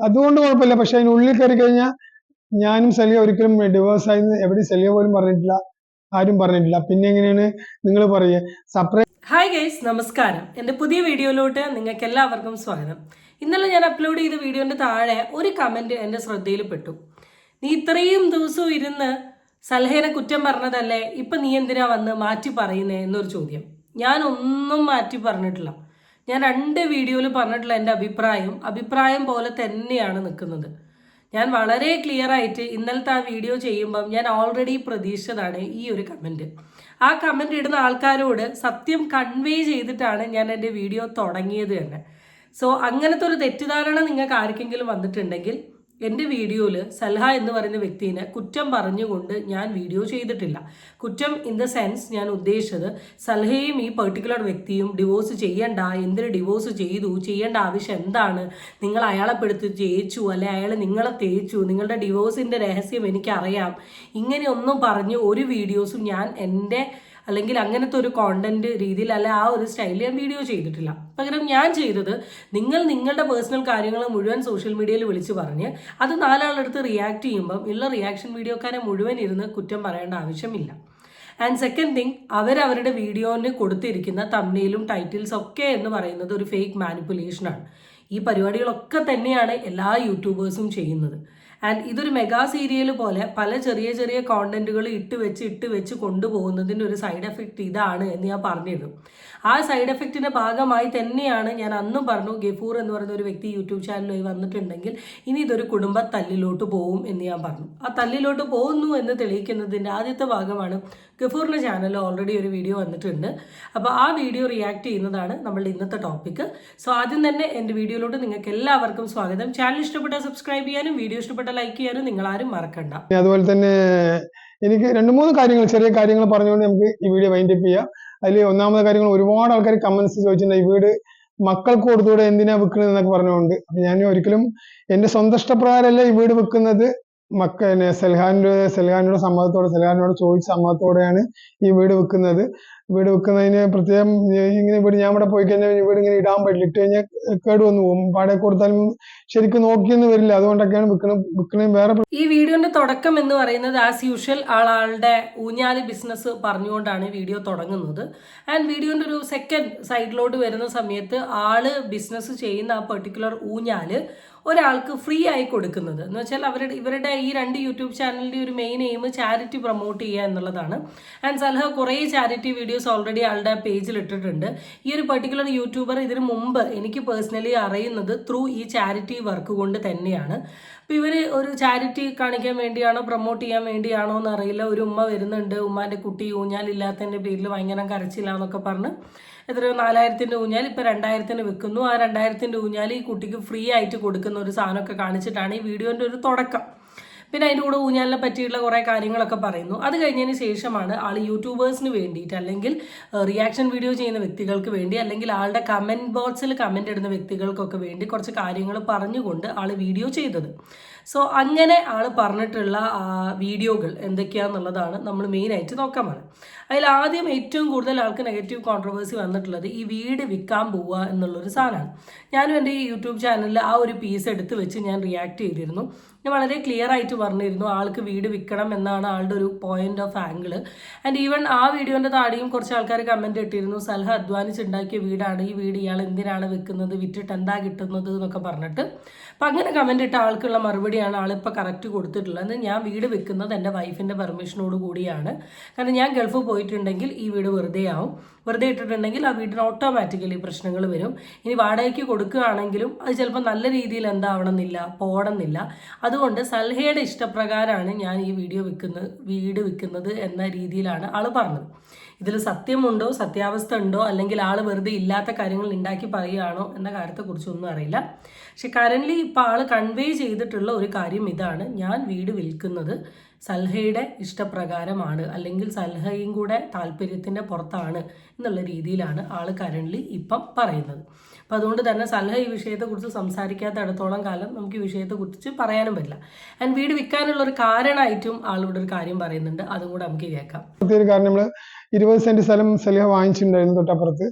അതുകൊണ്ട് കുഴപ്പമില്ല. പക്ഷെ അതിന് ഉള്ളിൽ കയറി കഴിഞ്ഞാൽ ഞാനും സലിയ ഒരിക്കലും ഡിവോഴ്സ് ആയി എവിടെ സലിയ പോലും പറഞ്ഞിട്ടില്ല. ആരും പറഞ്ഞിട്ടില്ല. പിന്നെ എങ്ങനെയാണ് നിങ്ങൾ പറയുക? സപ്രേ ഹായ് ഗൈസ് നമസ്കാരം. എന്റെ പുതിയ വീഡിയോയിലോട്ട് നിങ്ങൾക്ക് എല്ലാവർക്കും സ്വാഗതം. ഇന്നലെ ഞാൻ അപ്ലോഡ് ചെയ്ത വീഡിയോന്റെ താഴെ ഒരു കമന്റ് എന്റെ ശ്രദ്ധയിൽപ്പെട്ടു നീ ഇത്രയും ദിവസവും ഇരുന്ന് സൽഹേനെ കുറ്റം പറഞ്ഞതല്ലേ? ഇപ്പം നീ എന്തിനാ വന്ന് മാറ്റി പറയുന്നേ? എന്നൊരു ചോദ്യം. ഞാൻ ഒന്നും മാറ്റി പറഞ്ഞിട്ടില്ല. ഞാൻ രണ്ട് വീഡിയോയിൽ പറഞ്ഞിട്ടുള്ള എന്റെ അഭിപ്രായം അഭിപ്രായം പോലെ തന്നെയാണ് നിൽക്കുന്നത്. ഞാൻ വളരെ ക്ലിയർ ആയിട്ട് ഇന്നലത്തെ ആ വീഡിയോ ചെയ്യുമ്പം ഞാൻ ഓൾറെഡി പ്രതീക്ഷിച്ചതാണ് ഈ ഒരു കമന്റ് ആ കമന്റ് ഇടുന്ന ആൾക്കാരോട് സത്യം കൺവേ ചെയ്തിട്ടാണ് ഞാൻ എന്റെ വീഡിയോ തുടങ്ങിയത് തന്നെ. സോ അങ്ങനത്തെ ഒരു തെറ്റിദ്ധാരണ നിങ്ങൾക്ക് ആർക്കെങ്കിലും വന്നിട്ടുണ്ടെങ്കിൽ എന്റെ വീഡിയോയിൽ സൽഹ എന്ന് പറയുന്ന വ്യക്തിനെ കുറ്റം പറഞ്ഞുകൊണ്ട് ഞാൻ വീഡിയോ ചെയ്തിട്ടില്ല. കുറ്റം ഇൻ ദ സെൻസ് ഞാൻ ഉദ്ദേശിച്ചത് സൽഹയും ഈ പെർട്ടിക്കുലർ വ്യക്തിയും ഡിവോഴ്സ് ചെയ്യണ്ട എന്തിന് ഡിവോഴ്സ് ചെയ്തു ചെയ്യേണ്ട ആവശ്യം എന്താണ്? നിങ്ങൾ അയാളെ പെടുത്തി ജയിച്ചു അല്ലെ അയാൾ നിങ്ങളെ തേച്ചു നിങ്ങളുടെ ഡിവോഴ്സിന്റെ രഹസ്യം എനിക്കറിയാം. ഇങ്ങനെയൊന്നും പറഞ്ഞ് ഒരു വീഡിയോസും ഞാൻ എന്റെ അല്ലെങ്കിൽ അങ്ങനത്തെ ഒരു കോണ്ടന്റ് രീതിയിൽ അല്ല ആ ഒരു സ്റ്റൈലിൽ ഞാൻ വീഡിയോ ചെയ്തിട്ടില്ല. പകരം ഞാൻ ചെയ്തത് നിങ്ങൾ നിങ്ങളുടെ പേഴ്സണൽ കാര്യങ്ങൾ മുഴുവൻ സോഷ്യൽ മീഡിയയിൽ വിളിച്ച് പറഞ്ഞ് അത് നാലാളെടുത്ത് റിയാക്ട് ചെയ്യുമ്പം ഉള്ള റിയാക്ഷൻ വീഡിയോക്കാരെ മുഴുവൻ ഇരുന്ന് കുറ്റം പറയേണ്ട ആവശ്യമില്ല. ആൻഡ് സെക്കൻഡ് തിങ് അവരവരുടെ വീഡിയോന് കൊടുത്തിരിക്കുന്ന തമ്മിലും ടൈറ്റിൽസ് ഒക്കെ എന്ന് പറയുന്നത് ഒരു ഫേക്ക് മാനിപ്പുലേഷനാണ് ഈ പരിപാടികളൊക്കെ തന്നെയാണ് എല്ലാ യൂട്യൂബേഴ്സും ചെയ്യുന്നത്. ആൻഡ് ഇതൊരു മെഗാ സീരിയൽ പോലെ പല ചെറിയ ചെറിയ കോണ്ടന്റുകൾ ഇട്ട് വെച്ച് ഇട്ട് വെച്ച് കൊണ്ടുപോകുന്നതിന്റെ ഒരു സൈഡ് എഫക്റ്റ് ഇതാണ് എന്ന് ഞാൻ പറഞ്ഞിരുന്നു. ആ സൈഡ് എഫക്റ്റിന്റെ ഭാഗമായി തന്നെയാണ് ഞാൻ അന്നും പറഞ്ഞു ഗഫൂർ എന്ന് പറയുന്ന ഒരു വ്യക്തി യൂട്യൂബ് ചാനലിൽ വന്നിട്ടുണ്ടെങ്കിൽ ഇനി ഇതൊരു കുടുംബ തല്ലിലോട്ട് പോവും എന്ന് ഞാൻ പറഞ്ഞു. ആ തല്ലിലോട്ട് പോകുന്നു എന്ന് തെളിയിക്കുന്നതിന്റെ ആദ്യത്തെ ഭാഗമാണ് ഗഫൂറിന്റെ ചാനലിൽ ഓൾറെഡി ഒരു വീഡിയോ വന്നിട്ടുണ്ട്. അപ്പോൾ ആ വീഡിയോ റിയാക്ട് ചെയ്യുന്നതാണ് നമ്മളുടെ ഇന്നത്തെ ടോപ്പിക്ക് സോ ആദ്യം തന്നെ എന്റെ വീഡിയോയിലോട്ട് നിങ്ങൾക്ക് എല്ലാവർക്കും സ്വാഗതം. ചാനൽ ഇഷ്ടപ്പെട്ടാൽ സബ്സ്ക്രൈബ് ചെയ്യാനും വീഡിയോ ഇഷ്ടപ്പെട്ടാൽ ലൈക്ക് ചെയ്യാനും നിങ്ങൾ ആരും മറക്കണ്ട. അതുപോലെ തന്നെ എനിക്ക് രണ്ട് മൂന്ന് കാര്യങ്ങൾ ചെറിയ കാര്യങ്ങൾ പറഞ്ഞുകൊണ്ട് നമുക്ക് ഈ വീഡിയോ വൈൻഡപ്പ് ചെയ്യാം. അതിൽ ഒന്നാമത്തെ കാര്യങ്ങൾ ഒരുപാട് ആൾക്കാർ കമന്റ്സ് ചോദിച്ചിട്ടുണ്ട്. ഈ വീട് മക്കൾക്ക് കൊടുത്തുകൂടെ എന്തിനാ വിൽക്കുന്നത് എന്നൊക്കെ പറഞ്ഞുകൊണ്ട്. അപ്പൊ ഞാൻ ഒരിക്കലും എന്റെ സ്വന്തം ഇഷ്ടപ്രകാരമല്ല ഈ വീട് വിൽക്കുന്നത്. മക്ക പിന്നെ സെൽഹാനിയുടെ സമ്മതത്തോടെ സൽഹാനോട് ചോദിച്ച സമ്മതത്തോടെയാണ് ഈ വീട് വിൽക്കുന്നത്. വീട് വെക്കുന്നതിന് പ്രത്യേകം ഇങ്ങനെ വീട് ഞാൻ ഇവിടെ പോയി കഴിഞ്ഞാൽ വീട് ഇങ്ങനെ ഇടാൻ പറ്റില്ല. ഇട്ട് കഴിഞ്ഞാൽ കേട് വന്നു പോകും. പാടെ കൊടുത്താലും ശരിക്കും നോക്കിയെന്ന് വരില്ല. അതുകൊണ്ടൊക്കെയാണ് വിൽക്കുന്നത് വിൽക്കുന്നത് വേറെ ഈ വീഡിയോന്റെ തുടക്കം എന്ന് പറയുന്നത് ആസ് യൂഷ്വൽ ആളാളുടെ ഊഞ്ഞാൽ ബിസിനസ് പറഞ്ഞുകൊണ്ടാണ് വീഡിയോ തുടങ്ങുന്നത്. ആൻഡ് വീഡിയോന്റെ ഒരു സെക്കൻഡ് സൈഡിലോട്ട് വരുന്ന സമയത്ത് ആൾ ബിസിനസ് ചെയ്യുന്ന ആ പെർട്ടിക്കുലർ ഊഞ്ഞാൽ ഒരാൾക്ക് ഫ്രീ ആയി കൊടുക്കുന്നത്. എന്ന് വെച്ചാൽ അവരുടെ ഇവരുടെ ഈ രണ്ട് യൂട്യൂബ് ചാനലിന്റെ ഒരു മെയിൻ എയിം ചാരിറ്റി പ്രൊമോട്ട് ചെയ്യുക എന്നുള്ളതാണ്. ആൻഡ് സൽഹ കുറേ ചാരിറ്റി വീഡിയോസ് ഓൾറെഡി ആളുടെ പേജിൽ ഇട്ടിട്ടുണ്ട്. ഈ ഒരു പെർട്ടിക്കുലർ യൂട്യൂബർ ഇതിനു മുമ്പ് എനിക്ക് പേഴ്സണലി അറിയുന്നത് ത്രൂ ഈ ചാരിറ്റി വർക്ക് കൊണ്ട് തന്നെയാണ്. അപ്പോൾ ഇവർ ഒരു ചാരിറ്റി കാണിക്കാൻ വേണ്ടിയാണോ പ്രൊമോട്ട് ചെയ്യാൻ വേണ്ടിയാണോ എന്ന് അറിയില്ല ഒരു ഉമ്മ വരുന്നുണ്ട്. ഉമ്മാന്റെ കുട്ടി ഊഞ്ഞാലില്ലാത്തതിന്റെ പേരിൽ ഭയങ്കര കരച്ചില്ല എന്നൊക്കെ പറഞ്ഞ് എത്രയോ നാലായിരത്തിന്റെ ഊഞ്ഞാൽ ഇപ്പോൾ രണ്ടായിരത്തിന് വെക്കുന്നു ആ രണ്ടായിരത്തിന്റെ ഊഞ്ഞാൽ ഈ കുട്ടിക്ക് ഫ്രീ ആയിട്ട് കൊടുക്കുന്ന ഒരു സാധനമൊക്കെ കാണിച്ചിട്ടാണ് ഈ വീഡിയോന്റെ ഒരു തുടക്കം. പിന്നെ അതിന്റെ കൂടെ ഊഞ്ഞാലിനെ പറ്റിയുള്ള കുറേ കാര്യങ്ങളൊക്കെ പറയുന്നു. അത് കഴിഞ്ഞതിന് ശേഷമാണ് ആൾ യൂട്യൂബേഴ്സിന് വേണ്ടിയിട്ട് അല്ലെങ്കിൽ റിയാക്ഷൻ വീഡിയോ ചെയ്യുന്ന വ്യക്തികൾക്ക് വേണ്ടി അല്ലെങ്കിൽ ആളുടെ കമന്റ് ബോക്സിൽ കമന്റ് ഇടുന്ന വ്യക്തികൾക്കൊക്കെ വേണ്ടി കുറച്ച് കാര്യങ്ങൾ പറഞ്ഞുകൊണ്ട് ആൾ വീഡിയോ ചെയ്തത്. സോ അങ്ങനെ ആൾ പറഞ്ഞിട്ടുള്ള വീഡിയോകൾ എന്തൊക്കെയാണെന്നുള്ളതാണ് നമ്മൾ മെയിനായിട്ട് നോക്കാമാണ് അതിൽ ആദ്യം ഏറ്റവും കൂടുതൽ ആൾക്ക് നെഗറ്റീവ് കോൺട്രവേഴ്സി വന്നിട്ടുള്ളത് ഈ വീട് വിൽക്കാൻ പോവുക എന്നുള്ളൊരു സാധനമാണ്. ഞാനും എന്റെ ഈ യൂട്യൂബ് ചാനലിൽ ആ ഒരു പീസ് എടുത്ത് വെച്ച് ഞാൻ റിയാക്ട് ചെയ്തിരുന്നു. ഞാൻ വളരെ ക്ലിയർ ആയിട്ട് പറഞ്ഞിരുന്നു ആൾക്ക് വീട് വിൽക്കണം എന്നാണ് ആളുടെ ഒരു point of angle and even ആ വീഡിയോന്റെ താടിയും കുറച്ച് ആൾക്കാർ കമന്റ് ഇട്ടിരുന്നു സൽഹ അധ്വാനിച്ചുണ്ടാക്കിയ വീടാണ് ഈ വീട് ഇയാൾ എന്തിനാണ് വിൽക്കുന്നത് വിറ്റിട്ട് എന്താ കിട്ടുന്നത് എന്നൊക്കെ പറഞ്ഞിട്ട്. അപ്പം അങ്ങനെ കമന്റ് ഇട്ട ആൾക്കുള്ള മറുപടിയാണ് ആളിപ്പോൾ കറക്റ്റ് കൊടുത്തിട്ടുള്ളത്. ഞാൻ വീട് വെക്കുന്നത് എന്റെ വൈഫിന്റെ പെർമിഷനോട് കൂടിയാണ്. കാരണം ഞാൻ ഗൾഫ് പോയിട്ടുണ്ടെങ്കിൽ ഈ വീട് വെറുതെ ആവും. വെറുതെ ഇട്ടിട്ടുണ്ടെങ്കിൽ ആ വീടിന് ഓട്ടോമാറ്റിക്കലി പ്രശ്നങ്ങൾ വരും. ഇനി വാടകയ്ക്ക് കൊടുക്കുകയാണെങ്കിലും അത് ചിലപ്പോൾ നല്ല രീതിയിൽ എന്താവണമെന്നില്ല പോടണമെന്നില്ല അതുകൊണ്ട് സൽഹയുടെ ഇഷ്ടപ്രകാരമാണ് ഞാൻ ഈ വീഡിയോ വിൽക്കുന്നത് വീട് വിൽക്കുന്നത് എന്ന രീതിയിലാണ് ആൾ പറഞ്ഞത്. ഇതിൽ സത്യമുണ്ടോ സത്യാവസ്ഥ ഉണ്ടോ അല്ലെങ്കിൽ ആൾ വെറുതെ ഇല്ലാത്ത കാര്യങ്ങൾ ഉണ്ടാക്കി പറയുകയാണോ എന്ന കാര്യത്തെക്കുറിച്ചൊന്നും അറിയില്ല. പക്ഷെ കറന്റ്ലി ഇപ്പോൾ ആൾ കൺവേ ചെയ്തിട്ടുള്ള ഒരു കാര്യം ഇതാണ്. ഞാൻ വീട് വിൽക്കുന്നത് സൽഹയുടെ ഇഷ്ടപ്രകാരമാണ് അല്ലെങ്കിൽ സൽഹയും കൂടെ താല്പര്യത്തിന്റെ പുറത്താണ് എന്നുള്ള രീതിയിലാണ് ആൾ കറന്റ്ലി ഇപ്പം പറയുന്നത്. അപ്പം അതുകൊണ്ട് തന്നെ സലഹ ഈ വിഷയത്തെക്കുറിച്ച് സംസാരിക്കാത്തടത്തോളം കാലം നമുക്ക് ഈ വിഷയത്തെക്കുറിച്ച് പറയാനും പറ്റില്ല. ആൻഡ് വീട് വിൽക്കാനുള്ള ഒരു കാരണമായിട്ടും ആളിവിടെ ഒരു കാര്യം പറയുന്നുണ്ട്. അതും കൂടെ നമുക്ക് കേൾക്കാം. കാരണം നമ്മൾ ഇരുപത് സെന്റ് സ്ഥലം സലിഹ വാങ്ങിച്ചിട്ടുണ്ടായിരുന്നു തൊട്ടപ്പുറത്ത്.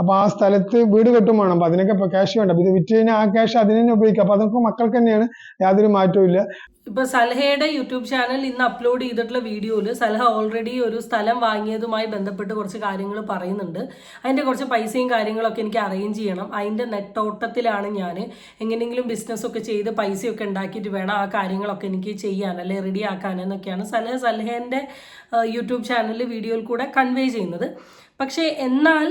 അപ്പൊ ആ സ്ഥലത്ത് വീട് കെട്ടും വേണം. അപ്പൊ അതിനൊക്കെ ക്യാഷ് വേണ്ട. അപ്പൊ ഇത് വിറ്റ് കഴിഞ്ഞാൽ ആ ക്യാഷ് അതിന് തന്നെ ഉപയോഗിക്കാം. അപ്പൊ അതൊക്കെ മക്കൾക്ക് തന്നെയാണ് യാതൊരു മാറ്റവും ഇല്ല. ഇപ്പൊ സലഹയുടെ യൂട്യൂബ് ചാനൽ ഇന്ന് അപ്ലോഡ് ചെയ്തിട്ടുള്ള വീഡിയോയിൽ സലഹ ഓൾറെഡി ഒരു സ്ഥലം വാങ്ങിയതുമായി ബന്ധപ്പെട്ട് കുറച്ച് കാര്യങ്ങൾ പറയുന്നുണ്ട്. അതിന്റെ കുറച്ച് പൈസയും കാര്യങ്ങളൊക്കെ എനിക്ക് അറേഞ്ച് ചെയ്യണം. അതിന്റെ നെട്ടോട്ടത്തിലാണ് ഞാൻ എങ്ങനെയെങ്കിലും ബിസിനസ് ഒക്കെ ചെയ്ത് പൈസയൊക്കെ ഉണ്ടാക്കിയിട്ട് വേണം ആ കാര്യങ്ങളൊക്കെ എനിക്ക് ചെയ്യാൻ അല്ലെ റെഡി ആക്കാൻ എന്നൊക്കെയാണ് സലഹ സലഹേന്റെ യൂട്യൂബ് ചാനലിൽ വീഡിയോയിൽ കൂടെ കൺവേ ചെയ്യുന്നത്. പക്ഷേ എന്നാൽ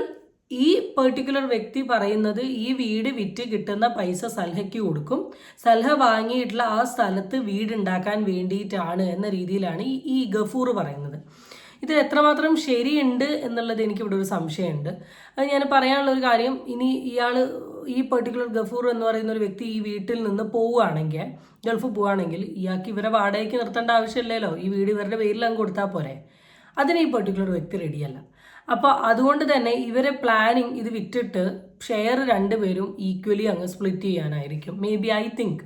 ഈ പെർട്ടിക്കുലർ വ്യക്തി പറയുന്നത് ഈ വീട് വിറ്റ് കിട്ടുന്ന പൈസ സൽഹയ്ക്ക് കൊടുക്കും. സൽഹ വാങ്ങിയിട്ടുള്ള ആ സ്ഥലത്ത് വീടുണ്ടാക്കാൻ വേണ്ടിയിട്ടാണ് എന്ന രീതിയിലാണ് ഈ ഗഫൂർ പറയുന്നത്. ഇത് എത്രമാത്രം ശരിയുണ്ട് എന്നുള്ളത് എനിക്ക് ഇവിടെ ഒരു സംശയമുണ്ട്. അത് ഞാൻ പറയാനുള്ള ഒരു കാര്യം ഇനി ഇയാൾ ഈ പെർട്ടിക്കുലർ ഗഫൂർ എന്ന് പറയുന്ന ഒരു വ്യക്തി ഈ വീട്ടിൽ നിന്ന് പോവുകയാണെങ്കിൽ ഗൾഫ് പോവുകയാണെങ്കിൽ ഇയാൾക്ക് ഇവരെ വാടകയ്ക്ക് നിർത്തേണ്ട ആവശ്യമില്ലല്ലോ. ഈ വീട് ഇവരുടെ പേരിൽ അങ്ങ് കൊടുത്താൽ പോരെ. അതിന് ഈ പെർട്ടിക്കുലർ വ്യക്തി റെഡിയല്ല അപ്പോൾ അതുകൊണ്ട് തന്നെ ഇവരെ പ്ലാനിങ് ഇത് വിറ്റിട്ട് ഷെയർ രണ്ടുപേരും ഈക്വലി അങ്ങ് സ്പ്ലിറ്റ് ചെയ്യാനായിരിക്കും. മേ ബി ഐ തിങ്ക്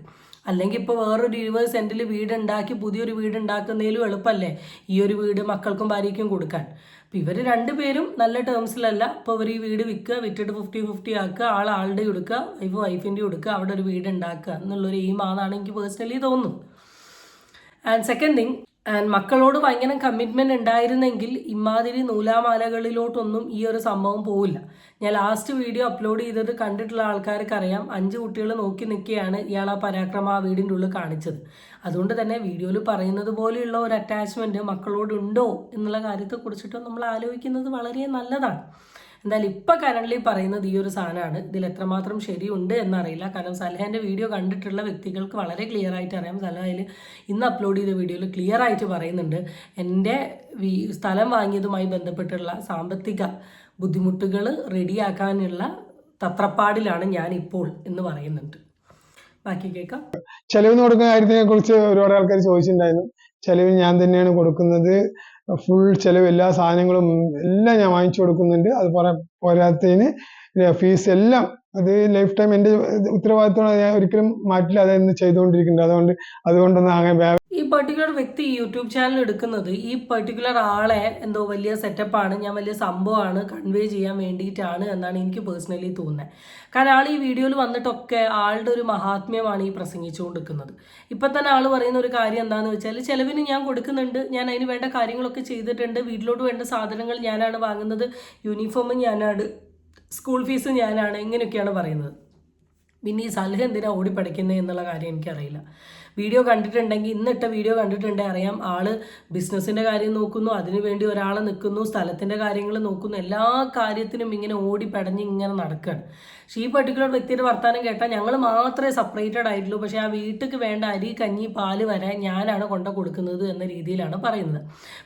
അല്ലെങ്കിൽ ഇപ്പോൾ വേറൊരു ഇരുപത് സെന്റിൽ വീടുണ്ടാക്കി പുതിയൊരു വീട് ഉണ്ടാക്കുന്നതിലും എളുപ്പമല്ലേ ഈ ഒരു വീട് മക്കൾക്കും ഭാര്യയ്ക്കും കൊടുക്കാൻ. അപ്പം ഇവർ രണ്ടുപേരും നല്ല ടേംസിലല്ല ഇപ്പോൾ ഇവർ ഈ വീട് വിൽക്കുക വിറ്റിട്ട് ഫിഫ്റ്റി ഫിഫ്റ്റി ആക്കുക ആൾ ആളുടെ കൊടുക്കുക വൈഫ് വൈഫിന്റെ കൊടുക്കുക അവിടെ ഒരു വീട് ഉണ്ടാക്കുക എന്നുള്ളൊരു എയിമാണെന്നാണ് എനിക്ക് പേഴ്സണലി തോന്നുന്നത് ആൻഡ് സെക്കൻഡ് തിങ് ആൻഡ് മക്കളോട് ഭയങ്കര കമ്മിറ്റ്മെന്റ് ഉണ്ടായിരുന്നെങ്കിൽ ഇമാതിരി നൂലാമാലകളിലോട്ടൊന്നും ഈ ഒരു സംഭവം പോവില്ല. ഞാൻ ലാസ്റ്റ് വീഡിയോ അപ്ലോഡ് ചെയ്തത് കണ്ടിട്ടുള്ള ആൾക്കാർക്ക് അറിയാം അഞ്ച് കുട്ടികൾ നോക്കി നിൽക്കുകയാണ് ഇയാൾ ആ പരാക്രമ ആ വീടിന്റെ ഉള്ളിൽ കാണിച്ചത്. അതുകൊണ്ട് തന്നെ വീഡിയോയിൽ പറയുന്നത് പോലെയുള്ള ഒരു അറ്റാച്ച്മെന്റ് മക്കളോടുണ്ടോ എന്നുള്ള കാര്യത്തെക്കുറിച്ചിട്ട് നമ്മൾ ആലോചിക്കുന്നത് വളരെ നല്ലതാണ്. എന്തായാലും ഇപ്പം കറണ്ട്ലി പറയുന്നത് ഈ ഒരു സാധനമാണ്. ഇതിൽ എത്രമാത്രം ശരിയുണ്ട് എന്നറിയില്ല. കാരണം സലഹേന്റെ വീഡിയോ കണ്ടിട്ടുള്ള വ്യക്തികൾക്ക് വളരെ ക്ലിയർ ആയിട്ട് അറിയാം. സലഹയിൽ ഇന്ന് അപ്ലോഡ് ചെയ്ത വീഡിയോയിൽ ക്ലിയർ ആയിട്ട് പറയുന്നുണ്ട്. എന്റെ സ്ഥലം വാങ്ങിയതുമായി ബന്ധപ്പെട്ടുള്ള സാമ്പത്തിക ബുദ്ധിമുട്ടുകൾ റെഡിയാക്കാനുള്ള തത്രപ്പാടിലാണ് ഞാൻ ഇപ്പോൾ എന്ന് പറയുന്നുണ്ട്. ബാക്കി കേൾക്കാം ചെലവിന് കൊടുക്കുന്ന കാര്യത്തിനെ കുറിച്ച് ഒരുപാട് ആൾക്കാർ ചോദിച്ചിട്ടുണ്ടായിരുന്നു. ചെലവിന് ഞാൻ തന്നെയാണ് കൊടുക്കുന്നത്. ഫുൾ ചെലവ് എല്ലാ സാധനങ്ങളും എല്ലാം ഞാൻ വാങ്ങിച്ചു കൊടുക്കുന്നുണ്ട്. അത് പോരാത്തതിന് ഫീസ് എല്ലാം അത് ലൈഫ് ടൈം എന്റെ ഉത്തരവാദിത്തമാണ് ഞാൻ ഒരിക്കലും മാറ്റില്ല. അതെന്ന് ചെയ്തുകൊണ്ടിരിക്കുന്നുണ്ട്. അതുകൊണ്ട് അതുകൊണ്ടൊന്നും അങ്ങനെ ഈ പെർട്ടിക്കുലർ വ്യക്തി യൂട്യൂബ് ചാനൽ എടുക്കുന്നത് ഈ പെർട്ടിക്കുലർ ആളെ എന്തോ വലിയ സെറ്റപ്പാണ് ഞാൻ വലിയ സംഭവമാണ് കൺവേ ചെയ്യാൻ വേണ്ടിയിട്ടാണ് എന്നാണ് എനിക്ക് പേഴ്സണലി തോന്നുന്നത് കാരണം ആൾ ഈ വീഡിയോയിൽ വന്നിട്ടൊക്കെ ആളുടെ ഒരു മഹാത്മ്യമാണ് ഈ പ്രസംഗിച്ചുകൊണ്ടിരിക്കുന്നത്. ഇപ്പം തന്നെ ആൾ പറയുന്ന ഒരു കാര്യം എന്താണെന്ന് വെച്ചാൽ ചിലവിന് ഞാൻ കൊടുക്കുന്നുണ്ട് ഞാൻ അതിന് വേണ്ട കാര്യങ്ങളൊക്കെ ചെയ്തിട്ടുണ്ട് വീട്ടിലോട്ട് വേണ്ട സാധനങ്ങൾ ഞാനാണ് വാങ്ങുന്നത് യൂണിഫോം ഞാനാണ് സ്കൂൾ ഫീസ് ഞാനാണ് ഇങ്ങനെയൊക്കെയാണ് പറയുന്നത്. പിന്നെ ഈ സലഹ എന്തിനാണ് ഓടിപ്പടിക്കുന്നത് എന്നുള്ള കാര്യം എനിക്കറിയില്ല. വീഡിയോ കണ്ടിട്ടുണ്ടെങ്കിൽ ഇന്നിട്ട വീഡിയോ കണ്ടിട്ടുണ്ടെങ്കിൽ അറിയാം ആൾ ബിസിനസ്സിന്റെ കാര്യം നോക്കുന്നു അതിനു വേണ്ടി ഒരാളെ നിൽക്കുന്നു സ്ഥലത്തിന്റെ കാര്യങ്ങൾ നോക്കുന്നു എല്ലാ കാര്യത്തിനും ഇങ്ങനെ ഓടി പടഞ്ഞ് ഇങ്ങനെ നടക്കുകയാണ് പക്ഷേ ഈ പെർട്ടിക്കുലർ വ്യക്തിയുടെ വർത്തമാനം കേട്ടാൽ ഞങ്ങൾ മാത്രമേ സെപ്പറേറ്റഡ് ആയിട്ടുള്ളൂ. പക്ഷേ ആ വീട്ടിലേക്ക് വേണ്ട അരി കഞ്ഞി പാൽ വരെ ഞാനാണ് കൊണ്ട കൊടുക്കുന്നത് എന്ന രീതിയിലാണ് പറയുന്നത്.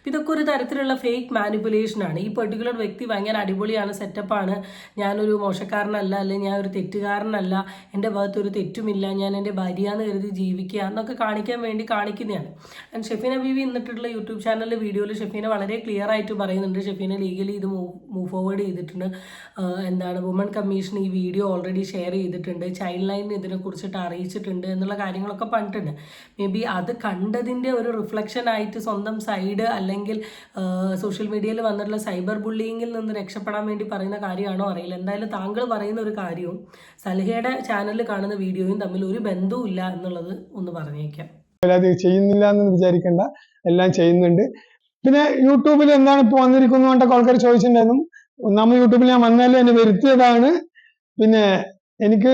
ഇതൊക്കെ ഒരു തരത്തിലുള്ള ഫേക്ക് മാനിപ്പുലേഷനാണ് ഈ പെർട്ടിക്കുലർ വ്യക്തി ഭയങ്കര അടിപൊളിയാണ് സെറ്റപ്പാണ് ഞാനൊരു മോശക്കാരനല്ല അല്ലെങ്കിൽ ഞാൻ ഒരു തെറ്റുകാരനല്ല എന്റെ ഭാഗത്ത് ഒരു തെറ്റുമില്ല ഞാൻ എന്റെ ഭാര്യയെന്ന് കരുതി ജീവിക്കുക എന്നൊക്കെ കാണിക്കാൻ വേണ്ടി കാണിക്കുന്നതാണ്. ആൻഡ് ഷെഫീന ബീവി എന്നിട്ടുള്ള യൂട്യൂബ് ചാനലിലെ വീഡിയോയിൽ ഷെഫീന വളരെ ക്ലിയർ ആയിട്ട് പറയുന്നുണ്ട്. ഷെഫീന ലീഗലി ഇത് മൂവ് ഫോർവേഡ് ചെയ്തിട്ടുണ്ട്. എന്താണ് വുമൺ കമ്മീഷൻ ഈ വീഡിയോ ഓൾറെഡി ഷെയർ ചെയ്തിട്ടുണ്ട്. ചൈൽഡ് ലൈൻ ഇതിനെ കുറിച്ചിട്ട് അറിയിച്ചിട്ടുണ്ട് എന്നുള്ള കാര്യങ്ങളൊക്കെ പറഞ്ഞിട്ടുണ്ട്. മേ ബി അത് കണ്ടതിന്റെ ഒരു റിഫ്ലക്ഷൻ ആയിട്ട് സ്വന്തം സൈഡ് അല്ലെങ്കിൽ സോഷ്യൽ മീഡിയയിൽ വന്നിട്ടുള്ള സൈബർ ബുള്ളിങ്ങിൽ നിന്ന് രക്ഷപ്പെടാൻ വേണ്ടി പറയുന്ന കാര്യമാണോ അറിയില്ല. എന്തായാലും താങ്കൾ പറയുന്ന ഒരു കാര്യവും സലഹയുടെ ചാനലിൽ കാണുന്ന വീഡിയോയും തമ്മിൽ ഒരു ബന്ധവും ഇല്ല എന്നുള്ളത് ഒന്ന് പറഞ്ഞേക്കാം ചെയ്യുന്നില്ല എന്ന് വിചാരിക്കേണ്ട. എല്ലാം ചെയ്യുന്നുണ്ട്. പിന്നെ യൂട്യൂബിൽ എന്താണ് ഇപ്പൊ വന്നിരിക്കുന്നത് കൊണ്ടൊക്കെ ആൾക്കാർ ചോദിച്ചിട്ടുണ്ടായിരുന്നു. ഒന്നാമത് യൂട്യൂബിൽ ഞാൻ വന്നാലും എന്നെ വരുത്തിയതാണ്. പിന്നെ എനിക്ക്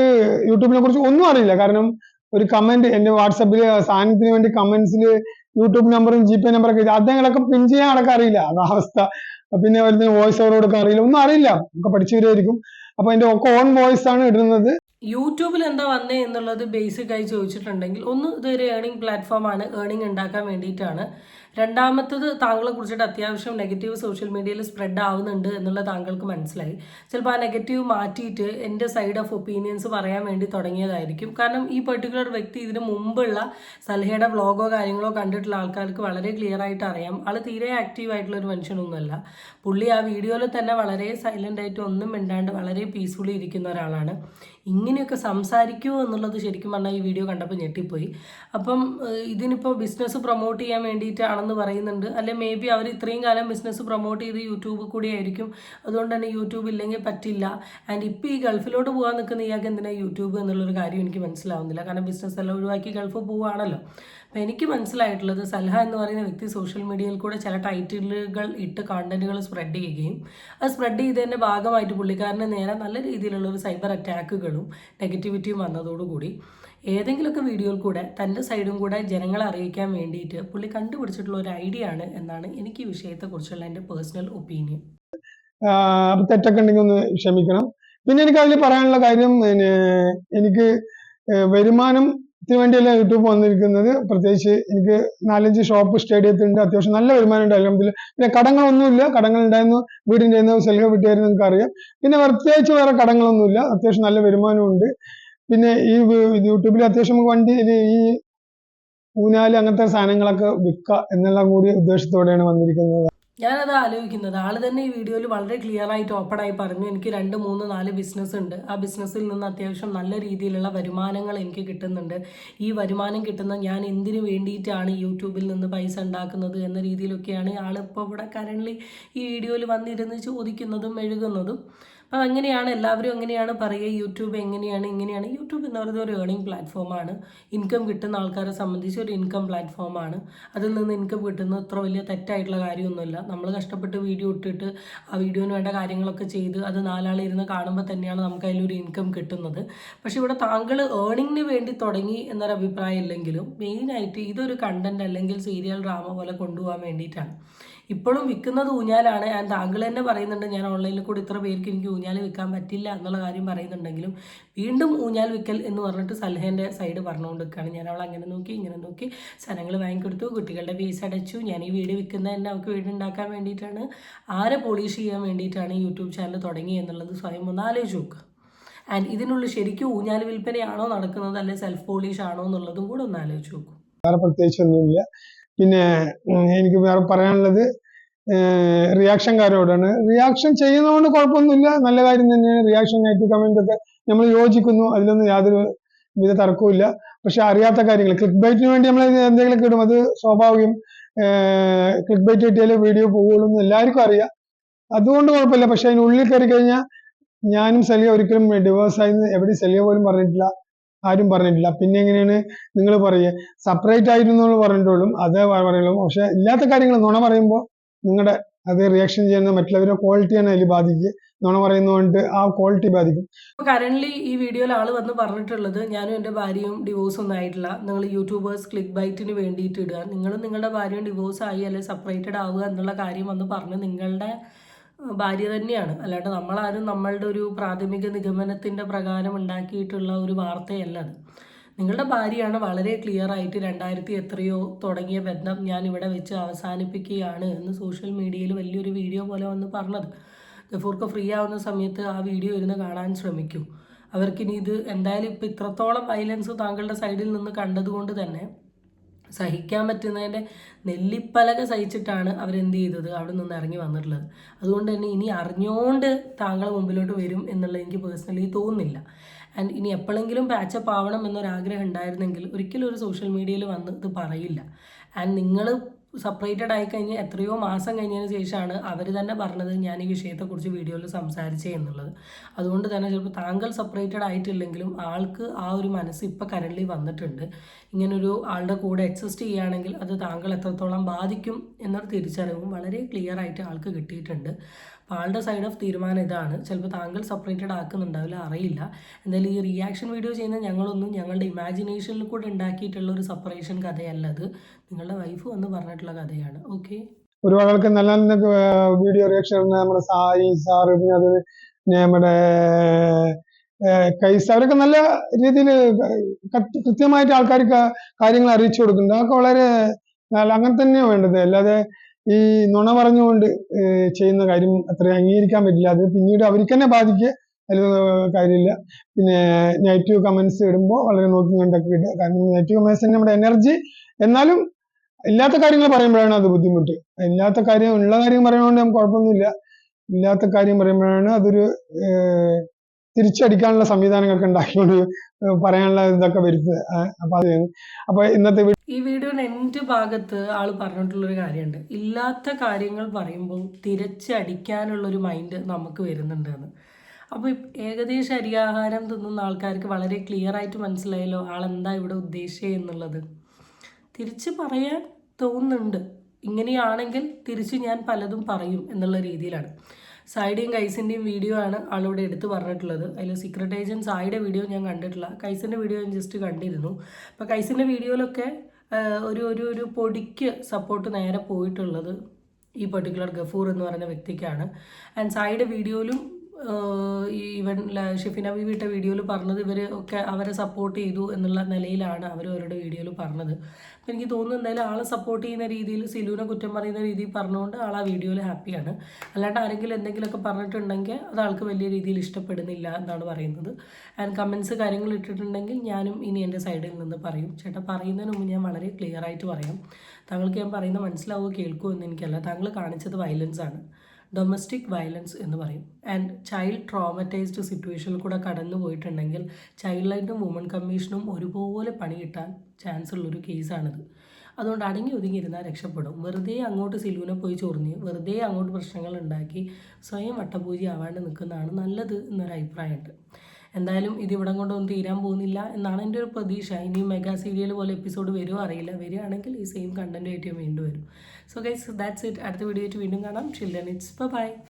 യൂട്യൂബിനെ കുറിച്ച് ഒന്നും അറിയില്ല. കാരണം ഒരു കമന്റ് എന്റെ വാട്സപ്പിൽ സാധനത്തിന് വേണ്ടി കമന്റ്സിൽ യൂട്യൂബ് നമ്പറും ജി പേ നമ്പറൊക്കെ അദ്ദേഹങ്ങളൊക്കെ പിൻ ചെയ്യാൻ അടക്കം അറിയില്ല. ആ അവസ്ഥ. പിന്നെ ഒരു വോയിസ് ഓവർ കൊടുക്കാൻ അറിയില്ല. ഒന്നും അറിയില്ല. ഒക്കെ പഠിച്ചു വരുമായിരിക്കും അപ്പൊ എന്റെ ഒക്കെ ഓൺ വോയിസ് ആണ് ഇടുന്നത്. യൂട്യൂബിൽ എന്താ വന്നേ എന്നുള്ളത് ബേസിക് ആയി ചോദിച്ചിട്ടുണ്ടെങ്കിൽ ഒന്ന് ഇതൊരു ഏണിംഗ് പ്ലാറ്റ്ഫോമാണ് ഏണിംഗ് ഉണ്ടാക്കാൻ വേണ്ടിയിട്ടാണ്. രണ്ടാമത്തത് താങ്കളെ കുറിച്ചിട്ട് അത്യാവശ്യം നെഗറ്റീവ് സോഷ്യൽ മീഡിയയിൽ സ്പ്രെഡ് ആവുന്നുണ്ട് എന്നുള്ള താങ്കൾക്ക് മനസ്സിലായി. ചിലപ്പോൾ ആ നെഗറ്റീവ് മാറ്റിയിട്ട് എന്റെ സൈഡ് ഓഫ് ഒപ്പീനിയൻസ് പറയാൻ വേണ്ടി തുടങ്ങിയതായിരിക്കും. കാരണം ഈ പെർട്ടിക്കുലർ വ്യക്തി ഇതിന് മുമ്പുള്ള സലഹയുടെ വ്ളോഗോ കാര്യങ്ങളോ കണ്ടിട്ടുള്ള ആൾക്കാർക്ക് വളരെ ക്ലിയർ ആയിട്ട് അറിയാം. ആൾ തീരെ ആക്റ്റീവ് ആയിട്ടുള്ള ഒരു മനുഷ്യനൊന്നുമല്ല. പുള്ളി ആ വീഡിയോയിൽ തന്നെ വളരെ സൈലന്റ് ആയിട്ട് ഒന്നും മിണ്ടാണ്ട് വളരെ പീസ്ഫുള്ളി ഇരിക്കുന്ന ഒരാളാണ്. ഇങ്ങനെയൊക്കെ സംസാരിക്കുമോ എന്നുള്ളത് ശരിക്കും പറഞ്ഞാൽ ഈ വീഡിയോ കണ്ടപ്പോൾ ഞെട്ടിപ്പോയി. അപ്പം ഇതിനിപ്പോൾ ബിസിനസ് പ്രൊമോട്ട് ചെയ്യാൻ വേണ്ടിയിട്ടാണോ ആണെന്ന് പറയുന്നുണ്ട്. അല്ലെ മേ ബി അവർ ഇത്രയും കാലം ബിസിനസ് പ്രൊമോട്ട് ചെയ്ത് യൂട്യൂബ് കൂടി ആയിരിക്കും. അതുകൊണ്ട് തന്നെ യൂട്യൂബ് ഇല്ലെങ്കിൽ പറ്റില്ല. ആൻഡ് ഇപ്പോൾ ഈ ഗൾഫിലോട്ട് പോകാൻ നിൽക്കുന്ന ഇയാൾക്ക് എന്തിനാണ് യൂട്യൂബ് എന്നുള്ളൊരു കാര്യം എനിക്ക് മനസ്സിലാവുന്നില്ല. കാരണം ബിസിനസ് എല്ലാം ഒഴിവാക്കി ഗൾഫ് പോവുകയാണല്ലോ. അപ്പോൾ എനിക്ക് മനസ്സിലായിട്ടുള്ളത് സൽഹ എന്ന് പറയുന്ന വ്യക്തി സോഷ്യൽ മീഡിയയിൽ കൂടെ ചില ടൈറ്റിലുകൾ ഇട്ട് കണ്ടന്റുകൾ സ്പ്രെഡ് ചെയ്യുകയും അത് സ്പ്രെഡ് ചെയ്തതിന്റെ ഭാഗമായിട്ട് പുള്ളിക്കാരന് നേരെ നല്ല രീതിയിലുള്ള ഒരു സൈബർ അറ്റാക്കുകളും നെഗറ്റിവിറ്റിയും വന്നതോടുകൂടി. ഏതെങ്കിലുമൊക്കെ വീഡിയോയിൽ കൂടെ തന്റെ സൈഡും കൂടെ ജനങ്ങളെ അറിയിക്കാൻ വേണ്ടിയിട്ട് പുള്ളി കണ്ടുപിടിച്ചിട്ടുള്ള ഒരു ഐഡിയ ആണ് എന്നാണ് എനിക്ക് ഈ വിഷയത്തെക്കുറിച്ചുള്ള എന്റെ പേഴ്സണൽ ഒപ്പീനിയൻ. തെറ്റൊക്കെ ഉണ്ടെങ്കിൽ ഒന്ന് ക്ഷമിക്കണം. പിന്നെ എനിക്ക് അതിൽ പറയാനുള്ള കാര്യം പിന്നെ എനിക്ക് വരുമാനത്തിന് വേണ്ടിയല്ല യൂട്യൂബ് വന്നിരിക്കുന്നത്. പ്രത്യേകിച്ച് എനിക്ക് നാലഞ്ച് ഷോപ്പ് സ്റ്റേഡിയത്തിലുണ്ട്. അത്യാവശ്യം നല്ല വരുമാനം ഉണ്ട്. അല്ലെങ്കിലും പിന്നെ കടങ്ങളൊന്നുമില്ല. കടങ്ങൾ ഉണ്ടായിരുന്നു വീടിന്റെ സെൽഫ് വീട്ടുകാർ നിങ്ങൾക്ക് അറിയാം പിന്നെ പ്രത്യേകിച്ച് വേറെ കടങ്ങളൊന്നുമില്ല. അത്യാവശ്യം നല്ല വരുമാനമുണ്ട്. പിന്നെ ഈ യൂട്യൂബിൽ അത്യാവശ്യം നമുക്ക് വണ്ടി ഈ ഊനാല് അങ്ങനത്തെ സാധനങ്ങളൊക്കെ വിൽക്കുക എന്നുള്ള കൂടി ഉദ്ദേശത്തോടെയാണ് വന്നിരിക്കുന്നത്. ഞാനത് ആലോചിക്കുന്നത്. ആൾ തന്നെ ഈ വീഡിയോയിൽ വളരെ ക്ലിയർ ആയിട്ട് ഓപ്പൺ ആയി പറഞ്ഞു. എനിക്ക് രണ്ട് മൂന്ന് നാല് ബിസിനസ് ഉണ്ട്. ആ ബിസിനസ്സിൽ നിന്ന് അത്യാവശ്യം നല്ല രീതിയിലുള്ള വരുമാനങ്ങൾ എനിക്ക് കിട്ടുന്നുണ്ട്. ഈ വരുമാനം കിട്ടുന്ന ഞാൻ എന്തിനു വേണ്ടിയിട്ടാണ് യൂട്യൂബിൽ നിന്ന് പൈസ ഉണ്ടാക്കുന്നത് എന്ന രീതിയിലൊക്കെയാണ് ആളിപ്പോൾ ഇവിടെ കറന്റ്ലി ഈ വീഡിയോയിൽ വന്നിരുന്ന് ചോദിക്കുന്നതും എഴുതുന്നതും. അപ്പോൾ എങ്ങനെയാണ്? എല്ലാവരും എങ്ങനെയാണ് പറയുക? യൂട്യൂബ് എങ്ങനെയാണ്? ഇങ്ങനെയാണ്? യൂട്യൂബ് എന്ന് പറയുന്നത് ഒരു ഏർണിംഗ് പ്ലാറ്റ്ഫോമാണ് ഇൻകം കിട്ടുന്ന ആൾക്കാരെ സംബന്ധിച്ച് ഒരു ഇൻകം പ്ലാറ്റ്ഫോമാണ് അതിൽ നിന്ന് ഇൻകം കിട്ടുന്നത് അത്ര വലിയ തെറ്റായിട്ടുള്ള കാര്യമൊന്നുമില്ല. നമ്മൾ കഷ്ടപ്പെട്ട് വീഡിയോ ഇട്ടിട്ട് ആ വീഡിയോന് വേണ്ട കാര്യങ്ങളൊക്കെ ചെയ്ത് അത് നാലാളിരുന്ന് കാണുമ്പോൾ തന്നെയാണ് നമുക്ക് അതിലൊരു ഇൻകം കിട്ടുന്നത്. പക്ഷേ ഇവിടെ താങ്കൾ ഏർണിങ്ങിന് വേണ്ടി തുടങ്ങി എന്നൊരു അഭിപ്രായം ഇല്ലെങ്കിലും മെയിനായിട്ട് ഇതൊരു കണ്ടന്റ് അല്ലെങ്കിൽ സീരിയൽ ഡ്രാമ പോലെ കൊണ്ടുപോകാൻ വേണ്ടിയിട്ടാണ്. ഇപ്പോഴും വിൽക്കുന്നത് ഊഞ്ഞാലാണ്. ഞാൻ താങ്കൾ തന്നെ പറയുന്നുണ്ട് ഞാൻ ഓൺലൈനിൽ കൂടി ഇത്ര പേർക്ക് എനിക്ക് ഊഞ്ഞാൽ വിൽക്കാൻ പറ്റില്ല എന്നുള്ള കാര്യം പറയുന്നുണ്ടെങ്കിലും വീണ്ടും ഊഞ്ഞാൽ വിൽക്കൽ എന്ന് പറഞ്ഞിട്ട് സൽഹേന്റെ സൈഡ് പറഞ്ഞുകൊണ്ട് നിൽക്കുകയാണ് ഞാൻ അവൾ അങ്ങനെ നോക്കി ഇങ്ങനെ നോക്കി സാധനങ്ങൾ വാങ്ങിക്കൊടുത്തു. കുട്ടികളുടെ ഫീസ് അടച്ചു. ഞാൻ ഈ വീട് വിൽക്കുന്നത് തന്നെ അവൾക്ക് വീട് ഉണ്ടാക്കാൻ വേണ്ടിയിട്ടാണ്. ആരെ പോളിഷ് ചെയ്യാൻ വേണ്ടിയിട്ടാണ് യൂട്യൂബ് ചാനൽ തുടങ്ങി എന്നുള്ളത് സ്വയം ഒന്ന് ആലോചിച്ച് നോക്കുക ആൻഡ് ഇതിനുള്ളിൽ ശരിക്കും ഊഞ്ഞാൽ വിൽപ്പനയാണോ നടക്കുന്നത് അല്ലെ സെൽഫ് പോളിഷ് ആണോ എന്നുള്ളതും കൂടെ ഒന്ന് ആലോചിച്ച് നോക്കും. വേറെ പിന്നെ എനിക്ക് വേറെ പറയാനുള്ളത് റിയാക്ഷൻകാരോടാണ് റിയാക്ഷൻ ചെയ്യുന്നതുകൊണ്ട് കുഴപ്പമൊന്നുമില്ല. നല്ല കാര്യം തന്നെയാണ്. റിയാക്ഷൻ നെഗറ്റീവ് കമന്റ് ഒക്കെ നമ്മൾ യോജിക്കുന്നു. അതിലൊന്നും യാതൊരു വിധ തർക്കവുമില്ല. പക്ഷെ അറിയാത്ത കാര്യങ്ങൾ. ക്ലിക്ക് ബൈറ്റിന് വേണ്ടി നമ്മൾ എന്തെങ്കിലുമൊക്കെ ഇടും. അത് സ്വാഭാവികം. ക്ലിക്ക് ബൈറ്റ് കിട്ടിയാലേ വീഡിയോ പോകുള്ളൂ എന്ന് എല്ലാവർക്കും അറിയാം. അതുകൊണ്ട് കുഴപ്പമില്ല. പക്ഷെ അതിനുള്ളിൽ കയറി കഴിഞ്ഞാൽ ഞാനും സലിയ ഒരിക്കലും ഡിവോഴ്സ് ആയി എവിടെ സലിയ പോലും പറഞ്ഞിട്ടില്ല. ആരും പറഞ്ഞിട്ടില്ല. പിന്നെ എങ്ങനെയാണ് നിങ്ങൾ പറയുക? സെപ്പറേറ്റ് ആയിരുന്നു എന്ന് പറഞ്ഞിട്ടുള്ളൂ. അത് പറയുള്ളൂ പക്ഷെ ഇല്ലാത്ത കാര്യങ്ങൾ നുണ പറയുമ്പോൾ നിങ്ങളുടെ അത് റിയാക്ഷൻ ചെയ്യുന്ന മറ്റുള്ളവരുടെ ക്വാളിറ്റിയാണ് അതിൽ ബാധിക്കുക നുണ പറയുന്നതുകൊണ്ട് ആ ക്വാളിറ്റി ബാധിക്കും. ഇപ്പോൾ കറന്റ്ലി ഈ വീഡിയോയിൽ ആൾ വന്ന് പറഞ്ഞിട്ടുള്ളത് ഞാനും എന്റെ ഭാര്യയും ഡിവോഴ്സ് ഒന്നും ആയിട്ടില്ല. നിങ്ങൾ യൂട്യൂബേഴ്സ് ക്ലിക്ക് ബൈറ്റിന് വേണ്ടിയിട്ട് ഇടുക. നിങ്ങളും നിങ്ങളുടെ ഭാര്യയും ഡിവോഴ്സ് ആയി അല്ലെങ്കിൽ സെപ്പറേറ്റഡ് ആവുക എന്നുള്ള കാര്യം വന്ന് പറഞ്ഞ് നിങ്ങളുടെ ഭാര്യ തന്നെയാണ്. അല്ലാണ്ട് നമ്മളാരും നമ്മളുടെ ഒരു പ്രാഥമിക നിഗമനത്തിന്റെ പ്രകാരം ഉണ്ടാക്കിയിട്ടുള്ള ഒരു വാർത്തയല്ല അത് നിങ്ങളുടെ ഭാര്യയാണ് വളരെ ക്ലിയർ ആയിട്ട് രണ്ടായിരത്തി എത്രയോ തുടങ്ങിയ ബന്ധം ഞാൻ ഇവിടെ വെച്ച് അവസാനിപ്പിക്കുകയാണ് എന്ന് സോഷ്യൽ മീഡിയയിൽ വലിയൊരു വീഡിയോ പോലെ വന്ന് പറഞ്ഞത്. ഗഫൂർക്ക് ഫ്രീ ആവുന്ന സമയത്ത് ആ വീഡിയോ ഇരുന്ന് കാണാൻ ശ്രമിക്കൂ. അവർക്കിനി ഇത് എന്തായാലും ഇപ്പം ഇത്രത്തോളം വയലൻസ് താങ്കളുടെ സൈഡിൽ നിന്ന് കണ്ടതുകൊണ്ട് തന്നെ സഹിക്കാൻ പറ്റുന്നതിന്റെ നെല്ലിപ്പലക സഹിച്ചിട്ടാണ് അവരെന്ത് ചെയ്തത്? അവിടെ നിന്ന് ഇറങ്ങി വന്നിട്ടുള്ളത്. അതുകൊണ്ട് തന്നെ ഇനി അറിഞ്ഞുകൊണ്ട് താങ്കളെ മുമ്പിലോട്ട് വരും എന്നുള്ളത് എനിക്ക് പേഴ്സണലി തോന്നുന്നില്ല. ആൻഡ് ഇനി എപ്പോഴെങ്കിലും പാച്ചപ്പ് ആവണം എന്നൊരാഗ്രഹം ഉണ്ടായിരുന്നെങ്കിൽ ഒരിക്കലും ഒരു സോഷ്യൽ മീഡിയയിൽ വന്ന് ഇത് പറയില്ല. ആൻഡ് നിങ്ങൾ സെപ്പറേറ്റഡ് ആയി കഴിഞ്ഞ് എത്രയോ മാസം കഴിഞ്ഞതിന് ശേഷമാണ് അവർ തന്നെ പറഞ്ഞത് ഞാൻ ഈ വിഷയത്തെക്കുറിച്ച് വീഡിയോയിൽ സംസാരിച്ചേ എന്നുള്ളത്. അതുകൊണ്ട് തന്നെ ചിലപ്പോൾ താങ്കൾ സെപ്പറേറ്റഡ് ആയിട്ടില്ലെങ്കിലും ആൾക്ക് ആ ഒരു മനസ്സ് ഇപ്പോൾ കരളിൽ വന്നിട്ടുണ്ട്. ഇങ്ങനൊരു ആളുടെ കൂടെ എക്സിസ്റ്റ് ചെയ്യുകയാണെങ്കിൽ അത് താങ്കൾ എത്രത്തോളം ബാധിക്കും എന്നൊരു തിരിച്ചറിവും വളരെ ക്ലിയർ ആയിട്ട് ആൾക്ക് കിട്ടിയിട്ടുണ്ട്. അപ്പോൾ ആളുടെ സൈഡ് ഓഫ് തീരുമാനം ഇതാണ്. ചിലപ്പോൾ താങ്കൾ സെപ്പറേറ്റഡ് ആക്കുന്നുണ്ടാവില്ല അറിയില്ല. എന്തായാലും ഈ റിയാക്ഷൻ വീഡിയോ ചെയ്യുന്ന ഞങ്ങളൊന്നും ഞങ്ങളുടെ ഇമാജിനേഷനിൽ കൂടെ ഉണ്ടാക്കിയിട്ടുള്ള ഒരു സെപ്പറേഷൻ കഥയല്ല അത്. നിങ്ങളുടെ വൈഫ് വന്ന് പറഞ്ഞിട്ടുള്ള കഥയാണ്. ഓക്കെ ഒരുപാട് നല്ല നല്ല വീഡിയോ റിയാക്ഷൻ നമ്മുടെ സായി സാറ് പിന്നെ അത് നമ്മുടെ കൈസ് അവരൊക്കെ നല്ല രീതിയിൽ കൃത്യമായിട്ട് ആൾക്കാർക്ക് കാര്യങ്ങൾ അറിയിച്ചു കൊടുക്കുന്നുണ്ട്. അതൊക്കെ വളരെ നല്ല- അങ്ങനെ തന്നെയാണ് വേണ്ടത്. അല്ലാതെ ഈ നുണ പറഞ്ഞുകൊണ്ട് ചെയ്യുന്ന കാര്യം അത്ര അംഗീകരിക്കാൻ പറ്റില്ല. അത് പിന്നീട് അവർക്ക് തന്നെ ബാധിക്കുക അതിൽ കാര്യമില്ല. പിന്നെ നെഗറ്റീവ് കമന്റ്സ് ഇടുമ്പോൾ വളരെ നോക്കി കണ്ടൊക്കെ ഇടുക. കാരണം നെഗറ്റീവ് കമന്റ്സ് നമ്മുടെ എനർജി. എന്നാലും ഇല്ലാത്ത കാര്യങ്ങൾ പറയുമ്പോഴാണ് അത് ബുദ്ധിമുട്ട്. ഇല്ലാത്ത കാര്യം ഉള്ള കാര്യം പറയുന്നതുകൊണ്ട് നമുക്ക് കുഴപ്പമൊന്നുമില്ല. ഇല്ലാത്ത കാര്യം പറയുമ്പോഴാണ് അതൊരു തിരിച്ചടിക്കാനുള്ള സംവിധാനങ്ങളൊക്കെ ഉണ്ടാക്കിക്കൊണ്ട് പറയാനുള്ള ഇതൊക്കെ വരുത്തുക അപ്പൊ അത് അപ്പൊ ഇന്നത്തെ ഈ വീഡിയോയുടെ എന്റെ ഭാഗത്ത് ആൾ പറഞ്ഞിട്ടുള്ളൊരു കാര്യമുണ്ട്. ഇല്ലാത്ത കാര്യങ്ങൾ പറയുമ്പോൾ തിരിച്ചടിക്കാനുള്ളൊരു മൈൻഡ് നമുക്ക് വരുന്നുണ്ടെന്ന്. അപ്പൊ അപ്പോൾ ഏകദേശം അരിയാഹാരം തിന്നുന്ന ആൾക്കാർക്ക് വളരെ ക്ലിയർ ആയിട്ട് മനസ്സിലായല്ലോ ആൾ എന്താ ഇവിടെ ഉദ്ദേശിച്ചത് എന്നുള്ളത്. തിരിച്ച് പറയാൻ തോന്നുന്നുണ്ട്. ഇങ്ങനെയാണെങ്കിൽ തിരിച്ച് ഞാൻ പലതും പറയും എന്നുള്ള രീതിയിലാണ്. സായിയുടെയും കൈസിന്റെയും വീഡിയോ ആണ് ആളിവിടെ എടുത്തു പറഞ്ഞിട്ടുള്ളത്. അതിൽ സീക്രട്ട് ഏജന്റ് സായിയുടെ വീഡിയോ ഞാൻ കണ്ടിട്ടില്ല. കൈസിന്റെ വീഡിയോ ഞാൻ ജസ്റ്റ് കണ്ടിരുന്നു. അപ്പോൾ കൈസിന്റെ വീഡിയോയിലൊക്കെ ഒരു ഒരു ഒരു പൊടിക്ക് സപ്പോർട്ട് നേരെ പോയിട്ടുള്ളത് ഈ പെർട്ടിക്കുലർ ഗഫൂർ എന്ന് പറയുന്ന വ്യക്തിക്കാണ്. ആൻഡ് സായിയുടെ വീഡിയോയിലും ഈവൻ ഷെഫിന വിട്ട വീഡിയോയിൽ പറഞ്ഞത് ഇവർ ഒക്കെ അവരെ സപ്പോർട്ട് ചെയ്തു എന്നുള്ള നിലയിലാണ് അവർ അവരുടെ വീഡിയോയിൽ പറഞ്ഞത്. അപ്പോൾ എനിക്ക് തോന്നുന്നു എന്തായാലും ആളെ സപ്പോർട്ട് ചെയ്യുന്ന രീതിയിൽ സിലുവിനെ കുറ്റം പറയുന്ന രീതിയിൽ പറഞ്ഞുകൊണ്ട് ആൾ ആ വീഡിയോയിൽ ഹാപ്പിയാണ് അല്ലാണ്ട് ആരെങ്കിലും എന്തെങ്കിലുമൊക്കെ പറഞ്ഞിട്ടുണ്ടെങ്കിൽ അത് ആൾക്ക് വലിയ രീതിയിൽ ഇഷ്ടപ്പെടുന്നില്ല എന്നാണ് പറയുന്നത്. ആൻഡ് കമൻസ് കാര്യങ്ങൾ ഇട്ടിട്ടുണ്ടെങ്കിൽ ഞാനും ഇനി എന്റെ സൈഡിൽ നിന്ന് പറയും. ചേട്ടാ പറയുന്നതിന് മുമ്പ് ഞാൻ വളരെ ക്ലിയർ ആയിട്ട് പറയാം. താങ്കൾക്ക് ഞാൻ പറയുന്നത് മനസ്സിലാവുമോ കേൾക്കുമോ എന്ന് എനിക്കല്ല. താങ്കൾ കാണിച്ചത് വയലൻസ് ആണ്. ഡൊമസ്റ്റിക് വയലൻസ് എന്ന് പറയും. ആൻഡ് ചൈൽഡ് ട്രോമറ്റൈസ്ഡ് സിറ്റുവേഷനിൽ കൂടെ കടന്നു പോയിട്ടുണ്ടെങ്കിൽ ചൈൽഡ് ലൈനും വുമൺ കമ്മീഷനും ഒരുപോലെ പണി കിട്ടാൻ ചാൻസ് ഉള്ളൊരു കേസാണിത് അതുകൊണ്ട് അടങ്ങി ഒതുങ്ങിയിരുന്നാൽ രക്ഷപ്പെടും. വെറുതെ അങ്ങോട്ട് സിലുവിനെ പോയി ചൊറിഞ്ഞ് വെറുതെ അങ്ങോട്ട് പ്രശ്നങ്ങൾ ഉണ്ടാക്കി സ്വയം വട്ടപൂജി ആവാണ്ട് നിൽക്കുന്നതാണ് നല്ലത് എന്നൊരു അഭിപ്രായമുണ്ട്. എന്തായാലും ഇത് ഇവിടം കൊണ്ടൊന്നും തീരാൻ പോകുന്നില്ല എന്നാണ് എന്റെ ഒരു പ്രതീക്ഷ. ഇനി മെഗാ സീരിയൽ പോലെ എപ്പിസോഡ് വരുമോ അറിയില്ല. വരികയാണെങ്കിൽ ഈ സെയിം കണ്ടന്റ് ആയിട്ട് വീണ്ടും വരും. സോ ഗൈസ് ദാറ്റ്സ് ഇറ്റ് അടുത്ത വീഡിയോ ആയിട്ട് വീണ്ടും കാണാം. Children it's by